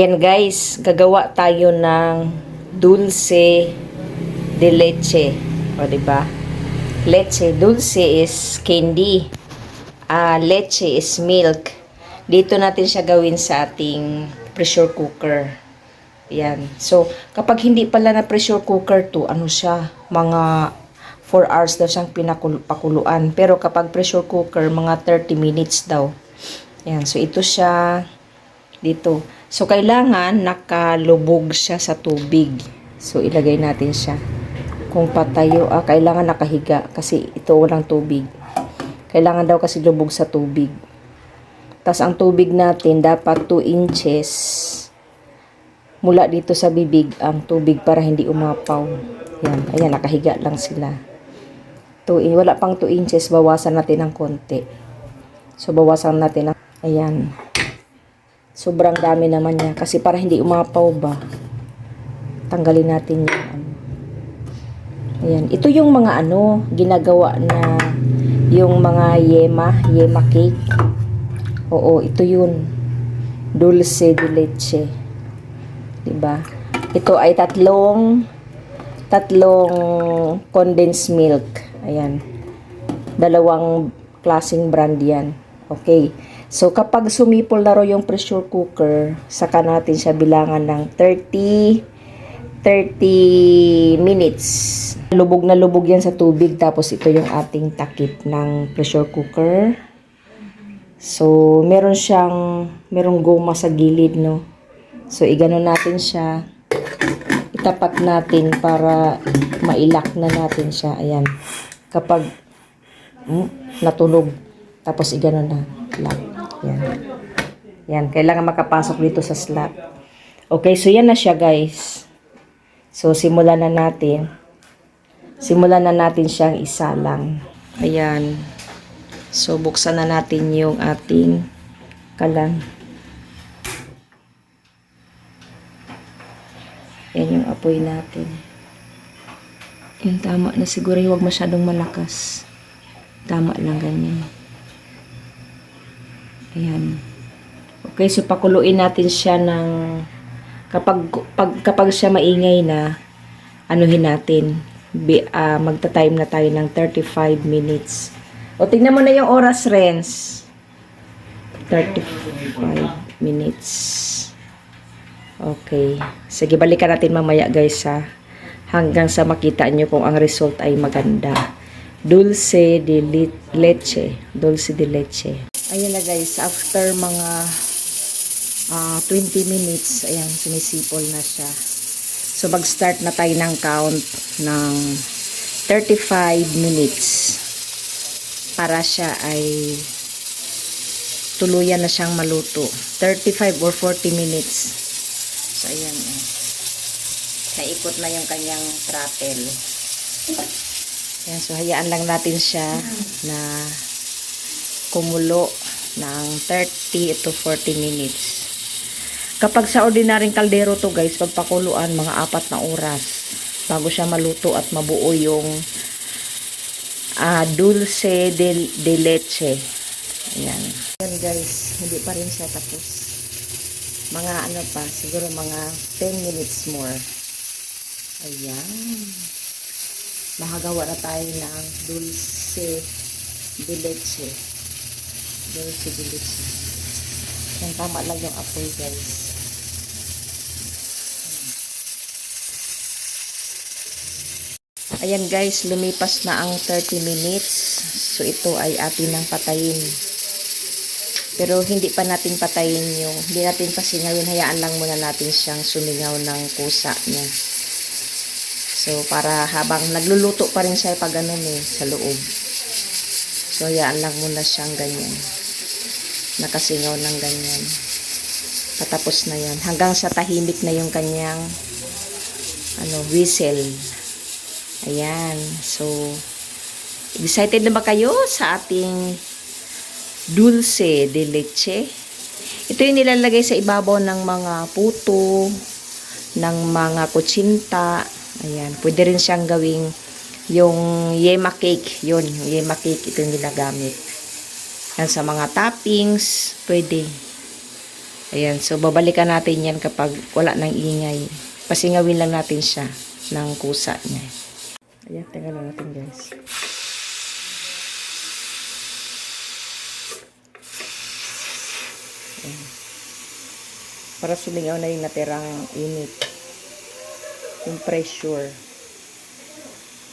Yan guys, gagawa tayo ng dulce de leche. O, di ba? Leche, dulce is candy. Ah, leche is milk. Dito natin siya gawin sa ating pressure cooker. Yan. So, kapag hindi pala na pressure cooker to, ano siya? Mga 4 hours daw siyang pinakuluan. Pero kapag pressure cooker, mga 30 minutes daw. Yan. So, ito siya dito. So, kailangan nakalubog siya sa tubig. So, ilagay natin siya. Kung patayo, ah, kailangan nakahiga kasi ito walang tubig. Kailangan daw kasi lubog sa tubig. Tapos, ang tubig natin dapat 2 inches mula dito sa bibig ang tubig para hindi umapaw. Yan. Ayan, nakahiga lang sila. 2 in, wala pang 2 inches, bawasan natin ng konti. So, bawasan natin ng, ayan. Sobrang dami naman niya. Kasi para hindi umapaw ba, tanggalin natin yung ano. Ayan. Ito yung mga ano, ginagawa na yung mga yema, yema cake. Oo, ito yun. Dulce de leche. 'Di ba? Ito ay tatlong tatlong condensed milk. Ayan. Dalawang klaseng brand 'yan. Okay. So, kapag sumipol na raw yung pressure cooker, saka natin siya bilangan ng 30, 30 minutes. Lubog na lubog yan sa tubig, tapos ito yung ating takip ng pressure cooker. So, meron siyang, merong goma sa gilid, no? So, igano natin siya. Itapat natin para mailak na natin siya. Ayan. Kapag mm, natulog, tapos igano na. Lock. Yan. Yan. Kailangan makapasok dito sa slot. Okay, so yan na siya guys. So, simulan na natin. Simulan na natin siyang isa lang. Ayan. So, buksan na natin yung ating kalan. Yan yung apoy natin. Yan, tama na siguro. Huwag masyadong malakas. Tama lang ganyan. Ayan. Okay, so pakuluin natin siya ng kapag pag, kapag siya maingay na anuhin natin. Bi, ah, magta-time na tayo ng 35 minutes. O tingnan mo na yung oras, Renz. 35 minutes. Okay. Sige, balikan natin mamaya, guys, ha. Hanggang sa makita nyo kung ang result ay maganda. Dulce de leche. Dulce de leche. Ayan na guys, after mga ah, 20 minutes, ayan, sumisipol na siya. So, mag-start na tayo ng count ng 35 minutes para siya ay tuluyan na siyang maluto. 35 or 40 minutes. So, ayan. Naikot na yung kanyang throttle. Ayan, so, hayaan lang natin siya na kumulo ng 30 to 40 minutes. Kapag sa ordinaryong kaldero to guys, pagpakuluan mga apat na oras bago siya maluto at mabuo yung ah, dulce de, de leche. Ayan. Ayan guys, hindi pa rin siya tapos. Mga ano pa, siguro mga 10 minutes more. Ayan. Makagawa na tayo ng dulce de leche. Dulce de leche. Yan, tama lang yung apoy guys. Ayan guys, lumipas na ang 30 minutes. So ito ay atin nang patayin. Pero hindi pa natin patayin yung, hindi natin kasi ngayon hayaan lang muna natin siyang sumingaw ng kusa niya. So para habang nagluluto pa rin siya pag ganun eh, sa loob. So hayaan lang muna siyang ganyan. Nakasingaw ng ganyan. Patapos na yan. Hanggang sa tahimik na yung kanyang ano, whistle. Ayan. So, excited na ba kayo sa ating dulce de leche? Ito yung nilalagay sa ibabaw ng mga puto, ng mga kutsinta. Ayan. Pwede rin siyang gawing yung yema cake. Yun, yung yema cake. Ito yung ginagamit. Yan sa mga toppings, pwede. Ayan, so babalikan natin yan kapag wala nang ingay. Pasingawin lang natin siya ng kusa niya. Ayan, tingnan natin guys. Para sumingaw na yung natirang init. Yung pressure.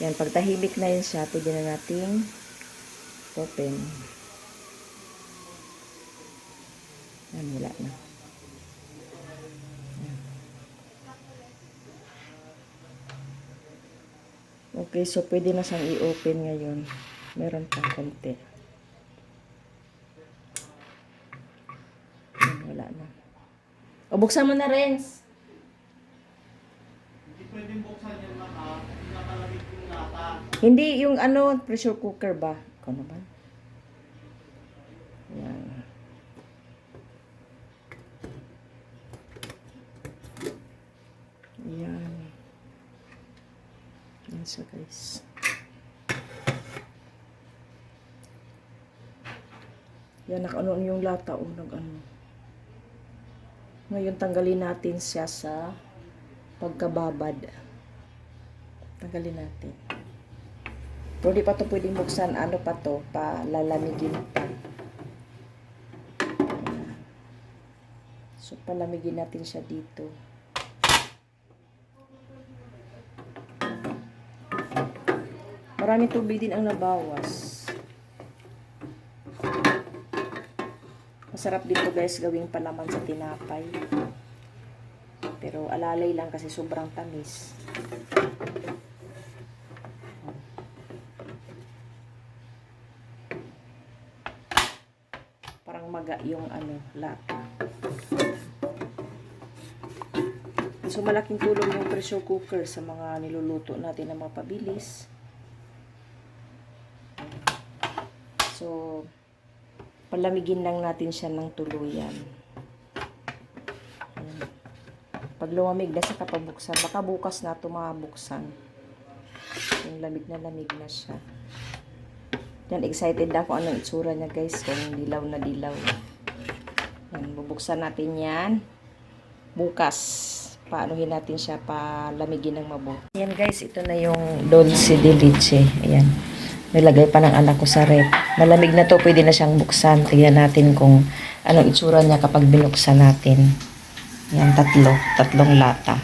Yan, pag tahimik na yun siya, pwede na nating open. Yan, wala na. Yan. Okay, so pwede na siyang i-open ngayon. Meron pang konti. Yan, wala na. O, buksan mo na, Renz. Hindi yung ano, pressure cooker ba? Ikaw naman. Yan. Yan. Yan siya guys. Yan, nakano yung lata o nag ano. Ngayon tanggalin natin siya sa pagkababad. Tanggalin natin. Pero di pa to pwedeng buksan. Ano pa to? Palalamigin pa. So, palamigin natin siya dito. Maraming tubig din ang nabawas. Masarap dito guys gawing palaman sa tinapay. Pero alalay lang kasi sobrang tamis. Parang maga yung ano, lata. So malaking tulong yung pressure cooker sa mga niluluto natin ng mga So, palamigin lang natin siya ng tuluyan. Pag lumamig na siya kapabuksan, baka bukas na ito mabuksan. Yung lamig na lamig na siya. Yan, excited ako anong itsura niya guys. Kung dilaw na dilaw. Yan, bubuksan natin yan. Bukas. Paanuhin natin siya palamigin ng mabuti. Yan guys, ito na yung dulce de leche. Ayan. Nilagay pa ng anak ko sa rep. Malamig na to, pwede na siyang buksan. Tingnan natin kung anong itsura niya kapag binuksan natin. Yan, tatlo. Tatlong lata.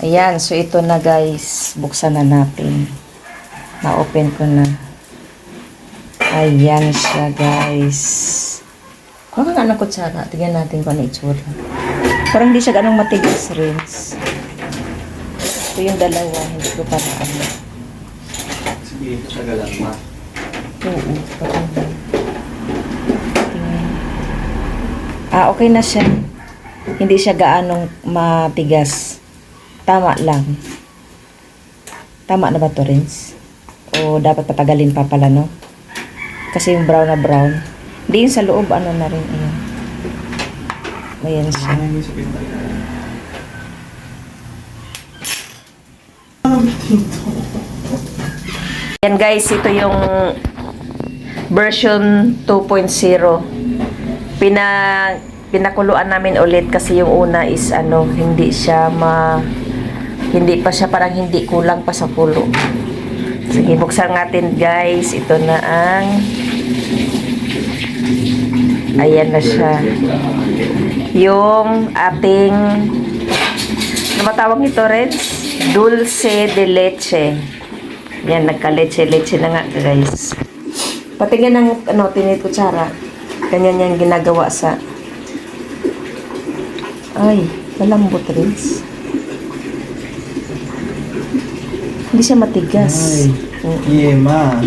Ayan, so ito na guys. Buksan na natin. Na-open ko na. Ayan siya guys. Baka nga ng kutsara. Tingnan natin kung ano itsura. Parang hindi siya ganong matigas rin. Ito yung dalawa. Hindi ko pa na ano. Sige, tagalan ma. Oo, parang Ah, okay na siya. Hindi siya gaanong matigas. Tama lang. Tama na ba to, Renz? O dapat patagalin pa pala, no? Kasi yung brown na brown. Hindi sa loob, ano na rin. Ayan. Ayan siya. Yan guys, ito yung version 2.0. Pina pinakuluan namin ulit kasi yung una is ano, hindi siya ma hindi pa siya parang hindi kulang pa sa kulo. Sige, buksan natin guys. Ito na ang Ayan na siya. Yung ating ano ba tawag nito, Reds? Dulce de leche. Yan, nagka-leche-leche na nga, guys. Patingin ng, ano, tinit kutsara. Ganyan yan ginagawa sa... Ay, malambot, Reds. Hindi siya matigas. Oo. Yeah, ma.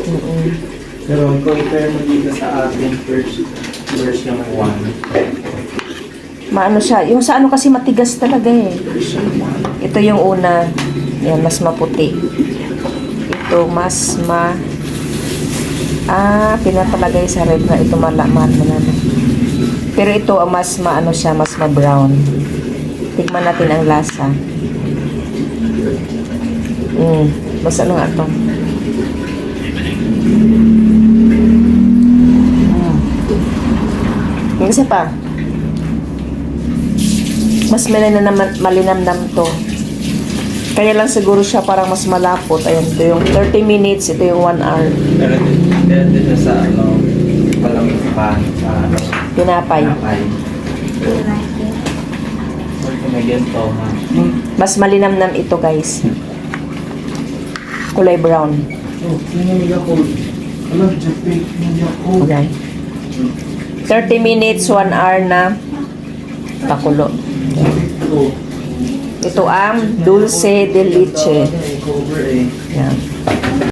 Oo. Pero compare mo dito sa ating first version 1. Maano siya. Yung sa ano kasi matigas talaga eh. Version 1. Ito yung una. Yan, mas maputi. Ito, mas ma... Ah, pinapalagay sa red na ito malaman mo na. Pero ito, ang mas maano siya, mas ma-brown. Tigman natin ang lasa. Mm, mas ano nga to? Mm. Yung isa pa. Mas malinam malinamnam to. Kaya lang siguro siya parang mas malapot. Ayan, ito yung 30 minutes, ito yung 1 hour. Pero din, siya sa ano, palamig pa, sa ano, Tinapay. may ganito, ha? Mas malinamnam ito guys. Kulay brown. Oh, yung Yakult. Alam, Japan, yung Yakult. Okay. 30 minutes, 1 hour na pakulo. Ito ang dulce de leche. Yan.